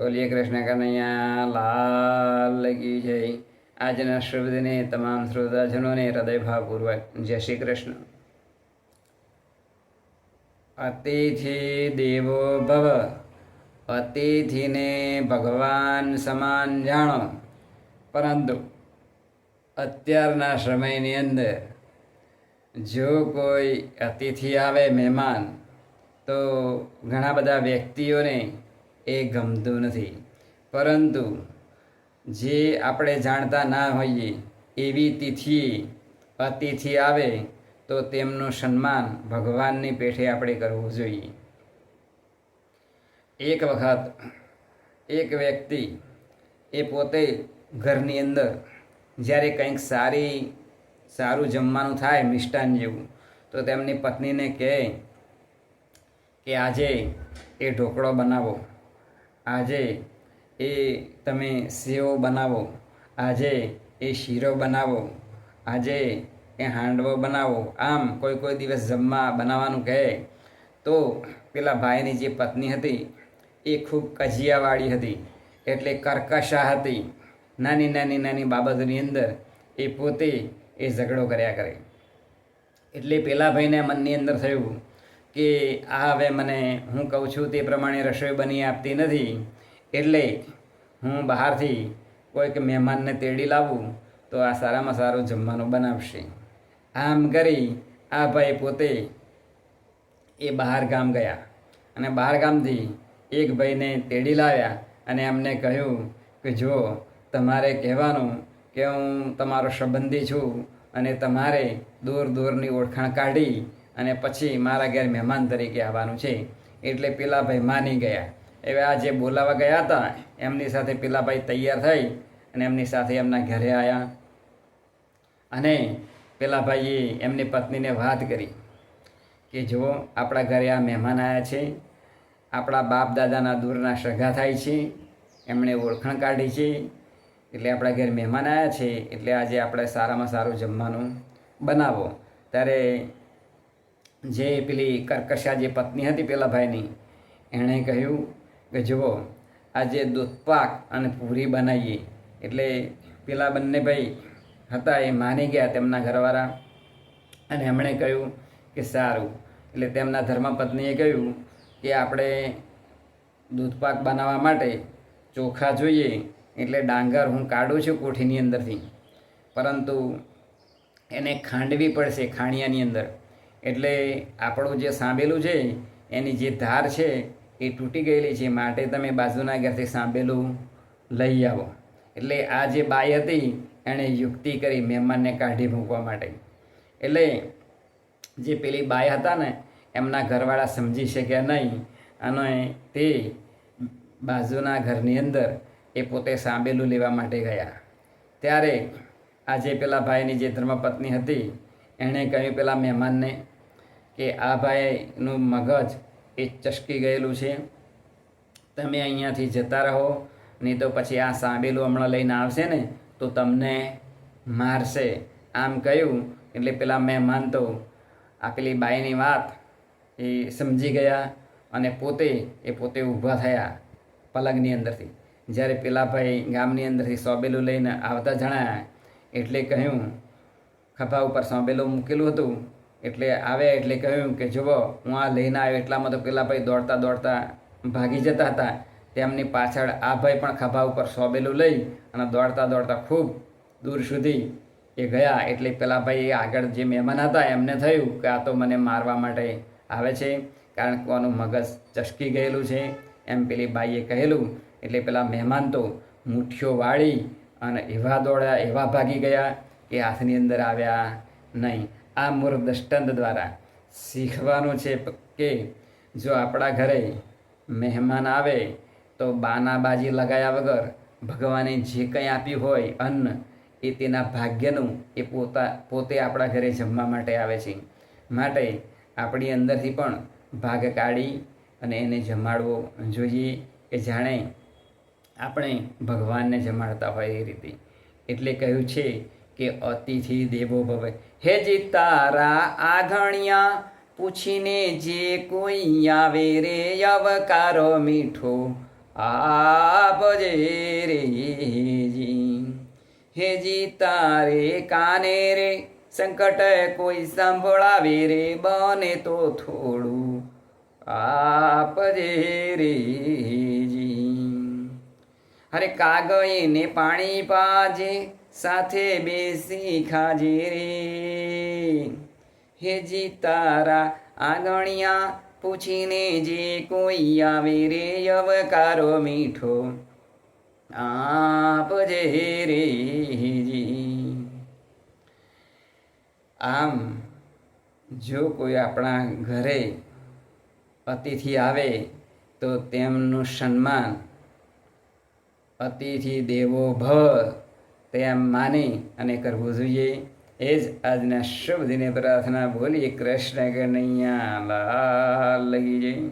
બોલીએ કૃષ્ણ કનૈયા, લાલ કી જય. આજના શુભદિને તમામ શ્રોતાજનોને હૃદયભાવપૂર્વક જય શ્રી કૃષ્ણ. અતિથિ દેવો ભવ. અતિથિને ભગવાન સમાન જાણો. પરંતુ અત્યારના સમયની અંદર જો કોઈ અતિથિ આવે, મહેમાન, તો ઘણા બધા વ્યક્તિઓને એ ગમતું નથી. પરંતુ જે આપણે જાણતા ના હોઈએ, એવી તિથિ અતિથિ આવે, તો તેમનું સન્માન ભગવાનની પેઠે આપણે કરવું જોઈએ. એક વખત એક વ્યક્તિ એ પોતે ઘરની અંદર જ્યારે કંઈક સારી, સારું જમવાનું થાય મિષ્ટાન જેવું, તો તેમની પત્નીને કહે કે, આજે એ ઢોકળો બનાવો. આજે એ તમે સેવો બનાવો. આજે એ શીરો બનાવો. આજે એ હાંડવો બનાવો. આમ કોઈ કોઈ દિવસ જમવા બનાવવાનું કહે. તો પેલા ભાઈની જે પત્ની હતી, એ ખૂબ કજિયાવાળી હતી. એટલે કર્કશા હતી. નાની નાની નાની બાબતોની અંદર એ પોતે એ ઝઘડો કર્યા કરે. એટલે પેલા ભાઈને મનની અંદર થયું કે આ હવે મને હું કહું છું તે પ્રમાણે રસોઈ બની આપતી નથી. એટલે હું બહારથી કોઈક મહેમાનને તેડી લાવું તો આ સારામાં સારું જમવાનું બનાવશે. આમ કરી આ ભાઈ પોતે એ બહાર ગામ ગયા અને બહાર ગામથી એક ભાઈને તેડી લાવ્યા અને એમને કહ્યું કે જો તમારે કહેવાનું કે હું તમારો સંબંધી છું અને તમારે દૂર દૂરની ઓળખાણ કાઢી અને પછી મારા ઘેર મહેમાન તરીકે આવવાનું છે. એટલે પેલા ભાઈ માની ગયા. એવા આ જે બોલાવા ગયા હતા, એમની સાથે પેલા ભાઈ તૈયાર થઈ અને એમની સાથે એમના ઘરે આવ્યા અને પેલા ભાઈએ એમની પત્નીને વાત કરી કે, જુઓ, આપણા ઘરે આ મહેમાન આવ્યા છે. આપણા બાપ દાદાના દૂરના સગા થાય છે. એમણે ઓળખાણ કાઢી છે. એટલે આપણા ઘેર મહેમાન આવ્યા છે. એટલે આજે આપણે સારામાં સારું જમવાનું બનાવો. ત્યારે જે પેલી કર્કશા જે પત્ની હતી પેલા ભાઈની, એણે કહ્યું કે જુઓ, આજે દૂધપાક અને પૂરી બનાવીએ. એટલે પેલા બંને ભાઈ હતા એ માની ગયા તેમના ઘરવાળા અને એમણે કહ્યું કે સારું. એટલે તેમના ધર્મપત્નીએ કહ્યું કે આપણે દૂધપાક બનાવવા માટે ચોખા જોઈએ, એટલે ડાંગર હું કાઢું છું કોઠીની અંદરથી. પરંતુ એને ખાંડવી પડશે ખાણિયાની અંદર. એટલે આપણું જે સાંભેલું છે, એની જે ધાર છે, એ તૂટી ગયેલી છે. માટે તમે બાજુના ઘરથી સાંભેલું લઈ આવો. એટલે આ જે બાઈ હતી, એણે યુક્તિ કરી મહેમાનને કાઢી મૂકવા માટે. એટલે જે પેલી બાઈ હતા ને, એમના ઘરવાળા સમજી શક્યા નહીં. અને તે બાજુના ઘરની અંદર એ પોતે સાંભેલું લેવા માટે ગયા. ત્યારે આજે પેલા ભાઈની જે ધર્મપત્ની હતી એણે કહ્યું પેલા મહેમાનને કે આ ભાઈનું મગજ એ ચસકી ગયેલું છે. તમે અહીંયાથી જતા રહો, નહીં તો પછી આ સાંભેલું હમણાં લઈને આવશે ને, તો તમને મારશે. આમ કહ્યું, એટલે પેલા મહેમાન તો આ પેલી બાઈની વાત એ સમજી ગયા અને પોતે, એ પોતે ઊભા થયા પલંગની અંદરથી. જ્યારે પેલા ભાઈ ગામની અંદરથી સોબેલું લઈને આવતા જણાયા, એટલે કહ્યું ખભા ઉપર સોબેલું મૂકેલું હતું. એટલે આવ્યા એટલે કહ્યું કે, જુઓ, હું આ લઈને આવ્યો એટલામાં તો પેલા ભાઈ દોડતા દોડતા ભાગી જતા હતા. તેમની પાછળ આ ભાઈ પણ ખભા ઉપર સોબેલું લઈ અને દોડતા દોડતા ખૂબ દૂર સુધી એ ગયા. એટલે પેલા ભાઈ આગળ જે મહેમાન હતા, એમને થયું કે આ તો મને મારવા માટે આવે છે, કારણ કે આનું મગજ ચસકી ગયેલું છે. એમ પેલી બાઈએ કહેલું. એટલે પેલા મહેમાન તો મુઠ્ઠીઓ વાળી અને એવા દોડ્યા, એવા ભાગી ગયા. કે હાથની અંદર આવ્યા નહીં. આ મૂળ દ્રષ્ટાંત દ્વારા શીખવાનું છે કે જો આપણા ઘરે મહેમાન આવે, તો બાનાબાજી લગાયા વગર ભગવાને જે કંઈ આપ્યું હોય, અન્ન, એ તેના ભાગ્યનું એ પોતા, પોતે આપણા ઘરે જમવા માટે આવે છે. માટે આપણી અંદરથી પણ ભાગ કાઢી અને એને જમાડવો જોઈએ કે જાણે આપણે ભગવાનને જમાડતા હોય એ રીતે. એટલે કહ્યું છે કે અતિથિ દેવો ભવે. હે જે તારા આઘણિયા, પૂછીને જે કોઈ આવે રે અવકારો મીઠો આપજે રેજી હેજી તારે કાને રે, સંકટ કોઈ સંભળાવે રે, બને તો થોડું આપજે રેજી અરે કાગઈને પાણી પાજે સાથે બેસી ખાજી રે હેજી તારા આગણિયા, પૂછીને જે કોઈ આવે રે, અવકારો મીઠો. આપજે રેજી આમ, જો કોઈ આપણા ઘરે અતિથિ આવે, તો તેમનું સન્માન અતિથિ દેવો ભવ તેમ માની અને કરવું જોઈએ. એ જ આજના શુભ દિને પ્રાર્થના બોલીએ કૃષ્ણ કનૈયા લાલ લગી જઈ